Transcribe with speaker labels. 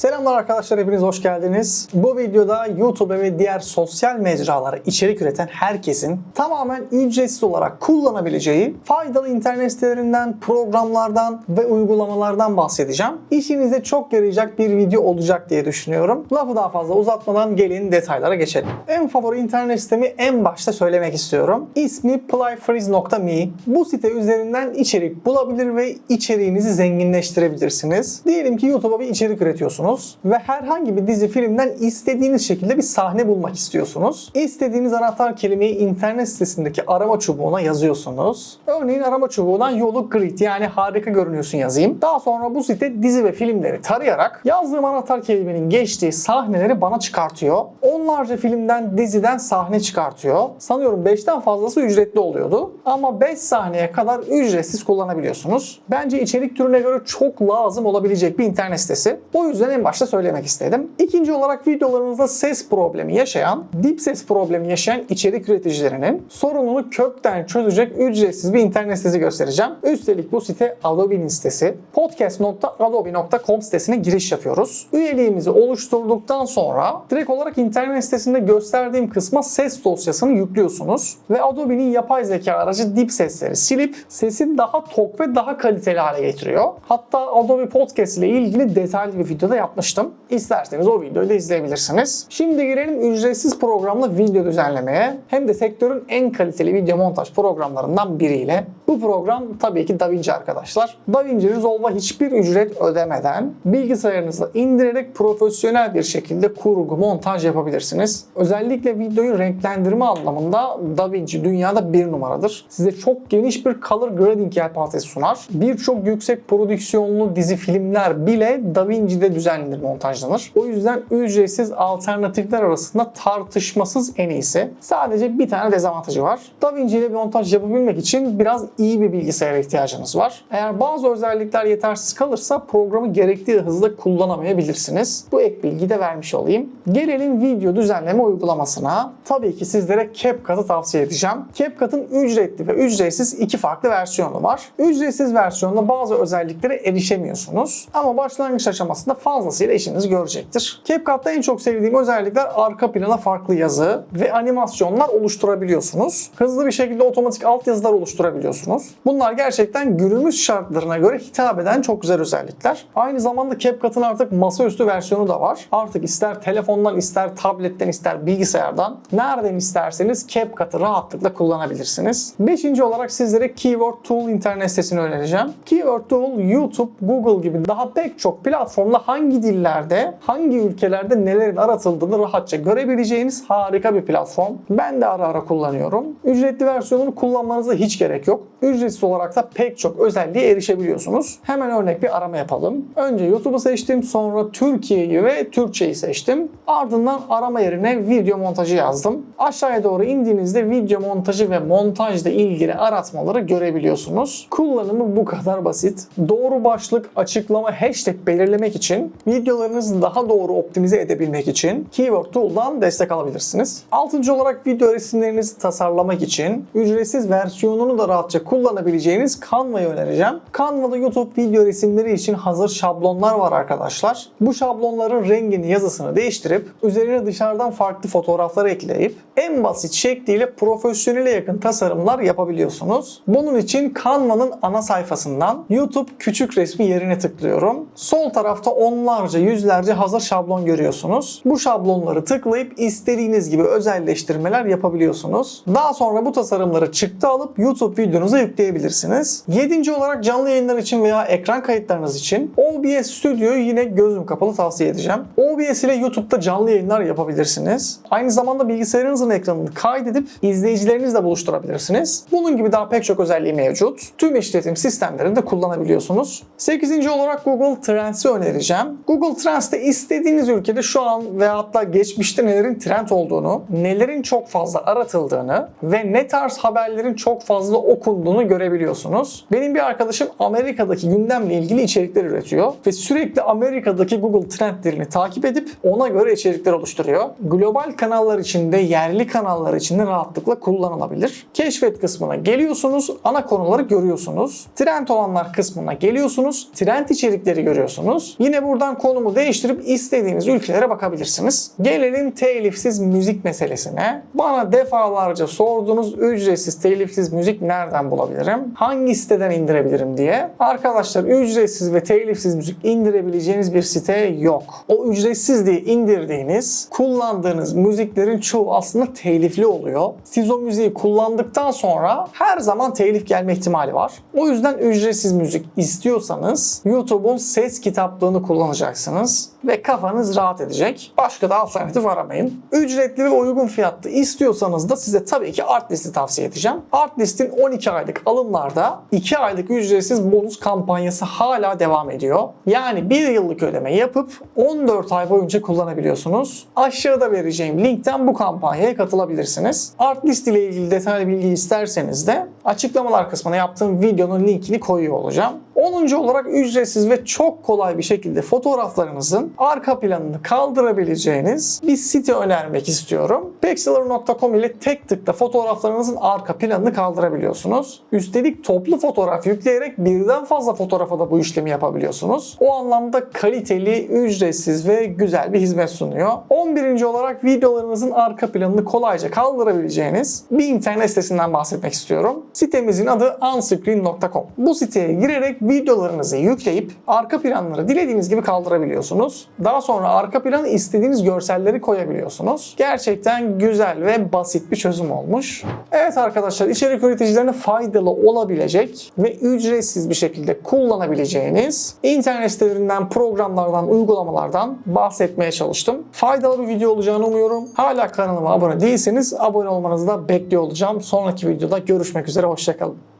Speaker 1: Selamlar arkadaşlar hepiniz hoş geldiniz. Bu videoda YouTube ve diğer sosyal mecralara içerik üreten herkesin tamamen ücretsiz olarak kullanabileceği faydalı internet sitelerinden, programlardan ve uygulamalardan bahsedeceğim. İşinize çok yarayacak bir video olacak diye düşünüyorum. Lafı daha fazla uzatmadan gelin detaylara geçelim. En favori internet sitemi en başta söylemek istiyorum. İsmi plyfreeze.me. Bu site üzerinden içerik bulabilir ve içeriğinizi zenginleştirebilirsiniz. Diyelim ki YouTube'a bir içerik üretiyorsunuz ve herhangi bir dizi filmden istediğiniz şekilde bir sahne bulmak istiyorsunuz. İstediğiniz anahtar kelimeyi internet sitesindeki arama çubuğuna yazıyorsunuz. Örneğin arama çubuğundan yolu great yani harika görünüyorsun yazayım. Daha sonra bu site dizi ve filmleri tarayarak yazdığım anahtar kelimenin geçtiği sahneleri bana çıkartıyor. Onlarca filmden, diziden sahne çıkartıyor. Sanıyorum 5'ten fazlası ücretli oluyordu. Ama 5 sahneye kadar ücretsiz kullanabiliyorsunuz. Bence içerik türüne göre çok lazım olabilecek bir internet sitesi. O yüzden en başta söylemek istedim. İkinci olarak videolarınızda ses problemi yaşayan, dip ses problemi yaşayan içerik üreticilerinin sorununu kökten çözecek ücretsiz bir internet sitesi göstereceğim. Üstelik bu site Adobe'nin sitesi. podcast.adobe.com sitesine giriş yapıyoruz. Üyeliğimizi oluşturduktan sonra direkt olarak internet sitesinde gösterdiğim kısma ses dosyasını yüklüyorsunuz ve Adobe'nin yapay zeka aracı dip sesleri silip sesi daha tok ve daha kaliteli hale getiriyor. Hatta Adobe Podcast ile ilgili detaylı bir videoda yapmıştım. İsterseniz o videoyu da izleyebilirsiniz. Şimdi gelelim ücretsiz programla video düzenlemeye. Hem de sektörün en kaliteli video montaj programlarından biriyle. Bu program tabii ki DaVinci arkadaşlar. DaVinci Resolve'a hiçbir ücret ödemeden bilgisayarınızda indirerek profesyonel bir şekilde kurgu, montaj yapabilirsiniz. Özellikle videoyu renklendirme anlamında DaVinci dünyada bir numaradır. Size çok geniş bir color grading yelpazesi sunar. Birçok yüksek prodüksiyonlu dizi filmler bile DaVinci'de düzenlenir, montajlanır. O yüzden ücretsiz alternatifler arasında tartışmasız en iyisi. Sadece bir tane dezavantajı var. DaVinci ile montaj yapabilmek için biraz iyi bir bilgisayara ihtiyacınız var. Eğer bazı özellikler yetersiz kalırsa programı gerektiği hızda kullanamayabilirsiniz. Bu ek bilgi de vermiş olayım. Gelelim video düzenleme uygulamasına. Tabii ki sizlere CapCut'ı tavsiye edeceğim. CapCut'ın ücretli ve ücretsiz iki farklı versiyonu var. Ücretsiz versiyonda bazı özelliklere erişemiyorsunuz. Ama başlangıç aşamasında fazlasıyla işinizi görecektir. CapCut'ta en çok sevdiğim özellikler arka plana farklı yazı ve animasyonlar oluşturabiliyorsunuz. Hızlı bir şekilde otomatik altyazılar oluşturabiliyorsunuz. Bunlar gerçekten günümüz şartlarına göre hitap eden çok güzel özellikler. Aynı zamanda CapCut'ın artık masaüstü versiyonu da var. Artık ister telefondan, ister tabletten, ister bilgisayardan nereden isterseniz CapCut'ı rahatlıkla kullanabilirsiniz. Beşinci olarak sizlere Keyword Tool internet sitesini önereceğim. Keyword Tool YouTube, Google gibi daha pek çok platformda hangi dillerde, hangi ülkelerde nelerin aratıldığını rahatça görebileceğiniz harika bir platform. Ben de ara ara kullanıyorum. Ücretli versiyonunu kullanmanıza hiç gerek yok. Ücretsiz olarak da pek çok özelliğe erişebiliyorsunuz. Hemen örnek bir arama yapalım. Önce YouTube'u seçtim, sonra Türkiye'yi ve Türkçe'yi seçtim. Ardından arama yerine video montajı yazdım. Aşağıya doğru indiğinizde video montajı ve montajla ilgili aratmaları görebiliyorsunuz. Kullanımı bu kadar basit. Doğru başlık, açıklama, hashtag belirlemek için, videolarınızı daha doğru optimize edebilmek için Keyword Tool'dan destek alabilirsiniz. Altıncı olarak video resimlerinizi tasarlamak için ücretsiz versiyonunu da rahatça kullanabileceğiniz Canva'yı önereceğim. Canva'da YouTube video resimleri için hazır şablonlar var arkadaşlar. Bu şablonların rengini, yazısını değiştirip üzerine dışarıdan farklı fotoğraflar ekleyip en basit şekliyle profesyonele yakın tasarımlar yapabiliyorsunuz. Bunun için Canva'nın ana sayfasından YouTube küçük resmi yerine tıklıyorum. Sol tarafta onlarca, yüzlerce hazır şablon görüyorsunuz. Bu şablonları tıklayıp istediğiniz gibi özelleştirmeler yapabiliyorsunuz. Daha sonra bu tasarımları çıktı alıp YouTube videonuza yükleyebilirsiniz. Yedinci olarak canlı yayınlar için veya ekran kayıtlarınız için OBS Studio'yu yine gözüm kapalı tavsiye edeceğim. OBS ile YouTube'da canlı yayınlar yapabilirsiniz. Aynı zamanda bilgisayarınızın ekranını kaydedip izleyicilerinizle buluşturabilirsiniz. Bunun gibi daha pek çok özelliği mevcut. Tüm işletim sistemlerinde kullanabiliyorsunuz. 8. olarak Google Trends'i önereceğim. Google Trends'te istediğiniz ülkede şu an ve hatta geçmişte nelerin trend olduğunu, nelerin çok fazla aratıldığını ve ne tarz haberlerin çok fazla okunduğunu görebiliyorsunuz. Benim bir arkadaşım Amerika'daki gündemle ilgili içerikler üretiyor ve sürekli Amerika'daki Google trendlerini takip edip ona göre böyle içerikler oluşturuyor. Global kanallar içinde, yerli kanallar içinde rahatlıkla kullanılabilir. Keşfet kısmına geliyorsunuz, ana konuları görüyorsunuz. Trend olanlar kısmına geliyorsunuz, trend içerikleri görüyorsunuz. Yine buradan konumu değiştirip istediğiniz ülkelere bakabilirsiniz. Gelelim telifsiz müzik meselesine. Bana defalarca sorduğunuz ücretsiz telifsiz müzik nereden bulabilirim? Hangi siteden indirebilirim diye. Arkadaşlar ücretsiz ve telifsiz müzik indirebileceğiniz bir site yok. O ücretsiz diye indirdiğiniz, kullandığınız müziklerin çoğu aslında telifli oluyor. Siz o müziği kullandıktan sonra her zaman telif gelme ihtimali var. O yüzden ücretsiz müzik istiyorsanız YouTube'un ses kitaplığını kullanacaksınız ve kafanız rahat edecek. Başka da alternatif aramayın. Ücretli ve uygun fiyatlı istiyorsanız da size tabii ki Artlist'i tavsiye edeceğim. Artlist'in 12 aylık alımlarda 2 aylık ücretsiz bonus kampanyası hala devam ediyor. Yani 1 yıllık ödeme yapıp 14 ay boyunca kullanabiliyorsunuz. Aşağıda vereceğim linkten bu kampanyaya katılabilirsiniz. Artlist ile ilgili detaylı bilgi isterseniz de açıklamalar kısmına yaptığım videonun linkini koyuyor olacağım. 10. olarak ücretsiz ve çok kolay bir şekilde fotoğraflarınızın arka planını kaldırabileceğiniz bir site önermek istiyorum. Pexeler.com ile tek tıkla fotoğraflarınızın arka planını kaldırabiliyorsunuz. Üstelik toplu fotoğraf yükleyerek birden fazla fotoğrafa da bu işlemi yapabiliyorsunuz. O anlamda kaliteli, ücretsiz ve güzel bir hizmet sunuyor. 11. olarak videolarınızın arka planını kolayca kaldırabileceğiniz bir internet sitesinden bahsetmek istiyorum. Sitemizin adı unscreen.com. Bu siteye girerek videolarınızı yükleyip arka planları dilediğiniz gibi kaldırabiliyorsunuz. Daha sonra arka plana istediğiniz görselleri koyabiliyorsunuz. Gerçekten güzel ve basit bir çözüm olmuş. Evet arkadaşlar içerik üreticilerine faydalı olabilecek ve ücretsiz bir şekilde kullanabileceğiniz internet sitelerinden, programlardan, uygulamalardan bahsetmeye çalıştım. Faydalı bir video olacağını umuyorum. Hala kanalıma abone değilseniz abone olmanızı da bekliyor olacağım. Sonraki videoda görüşmek üzere. Hoşçakalın.